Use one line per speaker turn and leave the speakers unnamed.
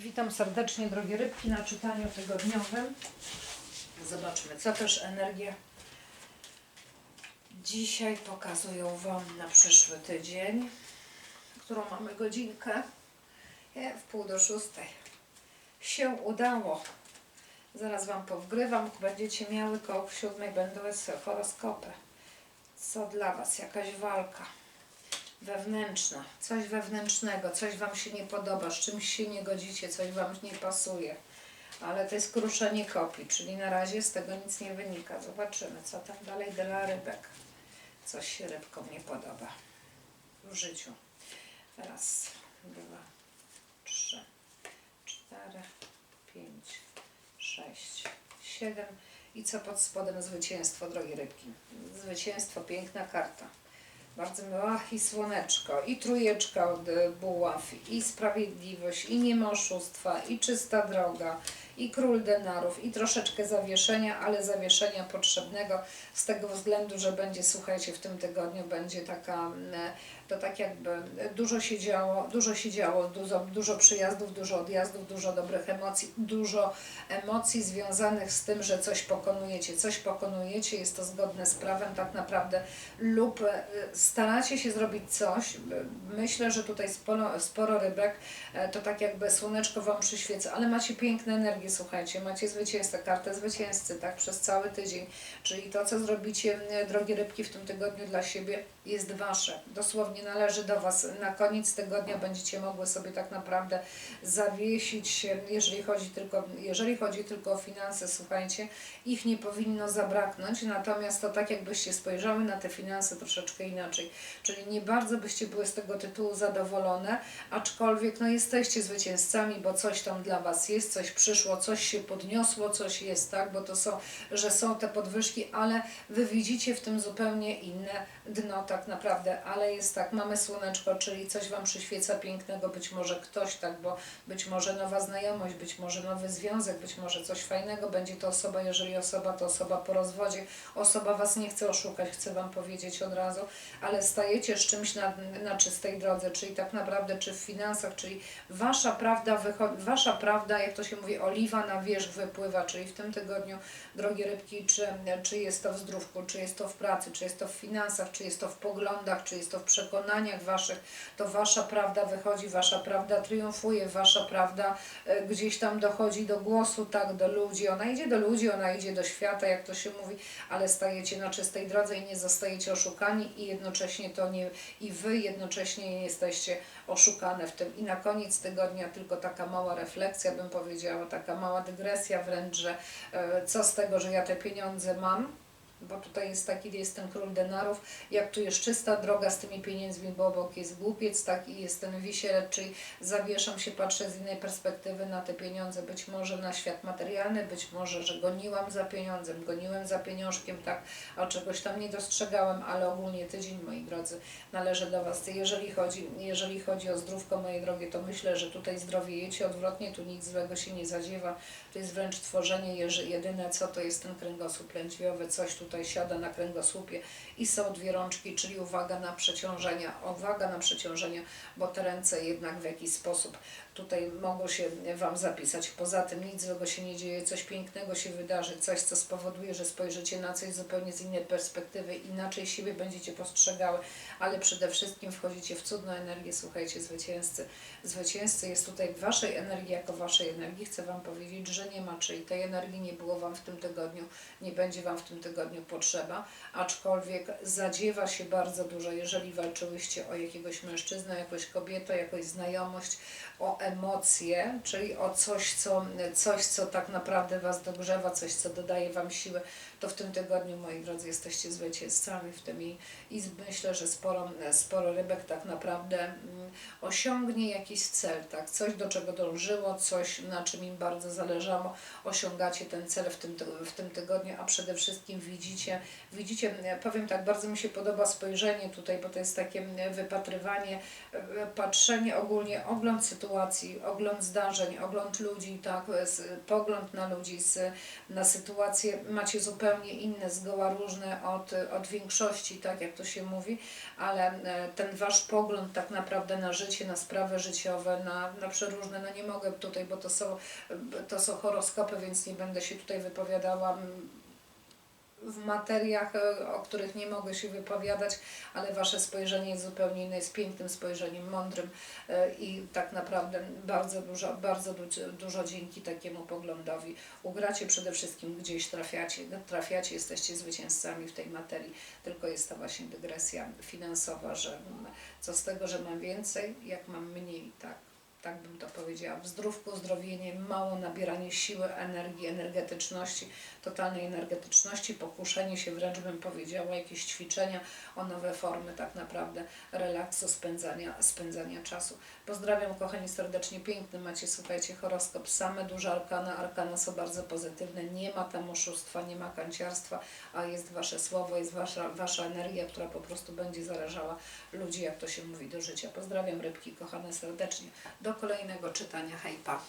Witam serdecznie, drogie rybki, na czytaniu tygodniowym. Zobaczmy, co też energie dzisiaj pokazują Wam na przyszły tydzień, którą mamy godzinkę. Nie, w pół do szóstej. Się udało. Zaraz Wam powgrywam, będziecie miały koło siódmej, będą horoskopy. Co dla Was? Jakaś walka wewnętrzna, coś wewnętrznego, coś Wam się nie podoba, z czymś się nie godzicie, coś Wam nie pasuje. Ale to jest kruszenie kopii, czyli na razie z tego nic nie wynika. Zobaczymy, co tam dalej dla rybek. Coś się rybkom nie podoba w życiu. Raz, dwa, trzy, cztery, pięć, sześć, siedem. I co pod spodem zwycięstwo, drogie rybki? Zwycięstwo, piękna karta. Bardzo miła. I słoneczko, i trójeczka od e, buław, i sprawiedliwość, i nie ma oszustwa, i czysta droga, i król denarów, i troszeczkę zawieszenia, ale zawieszenia potrzebnego z tego względu, że będzie, słuchajcie, w tym tygodniu będzie taka, mm, to tak jakby dużo się działo, dużo się działo, dużo, dużo przyjazdów, dużo odjazdów, dużo dobrych emocji, dużo emocji związanych z tym, że coś pokonujecie, coś pokonujecie, jest to zgodne z prawem tak naprawdę lub e, staracie się zrobić coś, myślę, że tutaj sporo, sporo rybek, e, to tak jakby słoneczko Wam przyświeca, ale macie piękne energie, słuchajcie, macie zwycięzcę, kartę zwycięzcy, tak, przez cały tydzień, czyli to, co zrobicie, drogie rybki, w tym tygodniu dla siebie, jest Wasze, dosłownie należy do Was. Na koniec tygodnia będziecie mogły sobie tak naprawdę zawiesić się, jeżeli chodzi tylko, jeżeli chodzi tylko o finanse, słuchajcie, ich nie powinno zabraknąć, natomiast to tak jakbyście spojrzały na te finanse troszeczkę inaczej, czyli nie bardzo byście były z tego tytułu zadowolone, aczkolwiek no jesteście zwycięzcami, bo coś tam dla Was jest, coś przyszło, coś się podniosło, coś jest, tak, bo to są, że są te podwyżki, ale Wy widzicie w tym zupełnie inne dno tak naprawdę, ale jest tak, mamy słoneczko, czyli coś Wam przyświeca pięknego, być może ktoś tak, bo być może nowa znajomość, być może nowy związek, być może coś fajnego, będzie to osoba, jeżeli osoba to osoba po rozwodzie, osoba Was nie chce oszukać, chcę Wam powiedzieć od razu, ale stajecie z czymś na, na czystej drodze, czyli tak naprawdę czy w finansach, czyli Wasza prawda, Wasza prawda, jak to się mówi, oliwa na wierzch wypływa, czyli w tym tygodniu, drogie rybki, czy, czy jest to w zdrówku, czy jest to w pracy, czy jest to w finansach, czy jest to w poglądach, czy jest to w przekonaniach Waszych, to Wasza prawda wychodzi, Wasza prawda triumfuje, Wasza prawda e, gdzieś tam dochodzi do głosu, tak, do ludzi, ona idzie do ludzi, ona idzie do świata, jak to się mówi, ale stajecie na czystej drodze i nie zostajecie oszukani i jednocześnie to nie, i Wy jednocześnie nie jesteście oszukane w tym. I na koniec tygodnia tylko taka mała refleksja, bym powiedziała, taka mała dygresja wręcz, że e, co z tego, że ja te pieniądze mam, bo tutaj jest taki, jest ten król denarów, jak tu jest czysta droga z tymi pieniędzmi, bo obok jest głupiec, tak i jest ten wisielec, czyli zawieszam się, patrzę z innej perspektywy na te pieniądze, być może na świat materialny, być może, że goniłam za pieniądzem, goniłem za pieniążkiem, tak, a czegoś tam nie dostrzegałem, ale ogólnie tydzień, moi drodzy, należy do Was. Jeżeli chodzi, jeżeli chodzi o zdrówko, moje drogie, to myślę, że tutaj zdrowiejecie odwrotnie, tu nic złego się nie zadziewa, to jest wręcz tworzenie, jedyne co to jest ten kręgosłup lędźwiowy, coś tutaj siada na kręgosłupie i są dwie rączki, czyli uwaga na przeciążenia, uwaga na przeciążenia, bo te ręce jednak w jakiś sposób tutaj mogą się Wam zapisać. Poza tym nic złego się nie dzieje, coś pięknego się wydarzy, coś co spowoduje, że spojrzycie na coś zupełnie z innej perspektywy, inaczej siebie będziecie postrzegały, ale przede wszystkim wchodzicie w cudną energię, słuchajcie, zwycięzcy. Zwycięzcy jest tutaj Waszej energii, jako Waszej energii. Chcę Wam powiedzieć, że nie ma, czyli tej energii nie było Wam w tym tygodniu, nie będzie Wam w tym tygodniu potrzeba, aczkolwiek zadziewa się bardzo dużo, jeżeli walczyłyście o jakiegoś mężczyznę, jakąś kobietę, jakąś znajomość, o emocje, czyli o coś co, coś, co tak naprawdę Was dogrzewa, coś, co dodaje Wam siłę, to w tym tygodniu, moi drodzy, jesteście zwycięzcami w tym i, i myślę, że sporo, sporo rybek tak naprawdę mm, osiągnie jakiś cel, tak? Coś, do czego dążyło, coś, na czym im bardzo zależało, osiągacie ten cel w tym, ty- w tym tygodniu, a przede wszystkim widzicie, widzicie, powiem tak, bardzo mi się podoba spojrzenie tutaj, bo to jest takie mm, wypatrywanie, e, patrzenie ogólnie, ogląd sytuacji, ogląd zdarzeń, ogląd ludzi, tak, pogląd na ludzi, na sytuację, macie zupełnie zupełnie inne, zgoła różne od, od większości, tak jak to się mówi, ale e, ten wasz pogląd tak naprawdę na życie, na sprawy życiowe, na, na przeróżne, no nie mogę tutaj, bo to są, to są horoskopy, więc nie będę się tutaj wypowiadała w materiach, e, o których nie mogę się wypowiadać, ale Wasze spojrzenie jest zupełnie inne, jest pięknym spojrzeniem, mądrym e, i tak naprawdę bardzo dużo, bardzo du- dużo dzięki takiemu poglądowi ugracie przede wszystkim gdzieś trafiacie, trafiacie, jesteście zwycięzcami w tej materii, tylko jest to właśnie dygresja finansowa, że co z tego, że mam więcej, jak mam mniej, tak. Tak bym to powiedziała. W zdrówku, zdrowienie, mało nabieranie siły, energii, energetyczności, totalnej energetyczności, pokuszenie się, wręcz bym powiedziała, jakieś ćwiczenia o nowe formy tak naprawdę relaksu, spędzania, spędzania czasu. Pozdrawiam kochani serdecznie, piękny macie, słuchajcie, horoskop, same duże arkana, arkana są bardzo pozytywne, nie ma tam oszustwa, nie ma kanciarstwa, a jest Wasze słowo, jest Wasza, wasza energia, która po prostu będzie zarażała ludzi, jak to się mówi, do życia. Pozdrawiam rybki, kochane serdecznie, do kolejnego czytania, hej pa!